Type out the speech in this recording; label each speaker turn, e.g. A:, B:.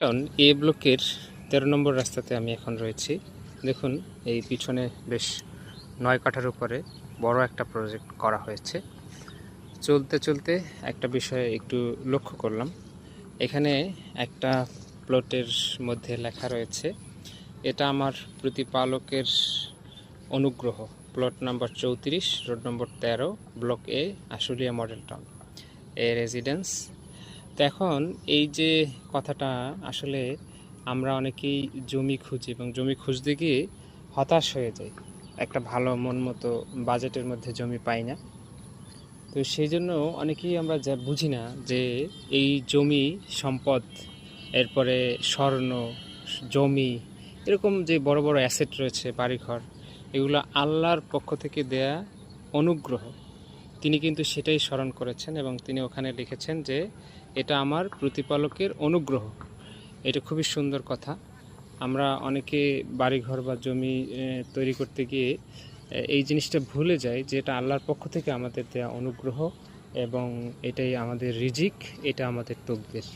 A: কারণ এ ব্লকের তেরো নম্বর রাস্তাতে আমি এখন রয়েছি। দেখুন, এই পিছনে বেশ নয় কাঠার উপরে বড় একটা প্রজেক্ট করা হয়েছে। চলতে চলতে একটা বিষয়ে একটু লক্ষ্য করলাম। এখানে একটা প্লটের মধ্যে লেখা রয়েছে, এটা আমার প্রতিপালকের অনুগ্রহ। প্লট নাম্বার চৌত্রিশ, রোড নম্বর তেরো, block A, Ashulia model town. A residence এখন এই যে কথাটা, আসলে আমরা অনেকেই জমি খুঁজি এবং জমি খুঁজতে গিয়ে হতাশ হয়ে যাই। একটা ভালো মন মতো বাজেটের মধ্যে জমি পাই না। তো সেই জন্য অনেকেই আমরা যা বুঝি না যে এই জমি সম্পদ, এরপরে স্বর্ণ, জমি, এরকম যে বড় বড় অ্যাসেট রয়েছে, বাড়িঘর, এগুলো আল্লাহর পক্ষ থেকে দেয়া অনুগ্রহ। তিনি কিন্তু সেটাই স্মরণ করেছেন এবং তিনি ওখানে লিখেছেন যে এটা আমার প্রতিপালকের অনুগ্রহ। এটা খুবই সুন্দর কথা। আমরা অনেকে বাড়িঘর বা জমি তৈরি করতে গিয়ে এই জিনিসটা ভুলে যাই যে এটা আল্লাহর পক্ষ থেকে আমাদের দেওয়া অনুগ্রহ এবং এটাই আমাদের রিজিক, এটা আমাদের তকদির।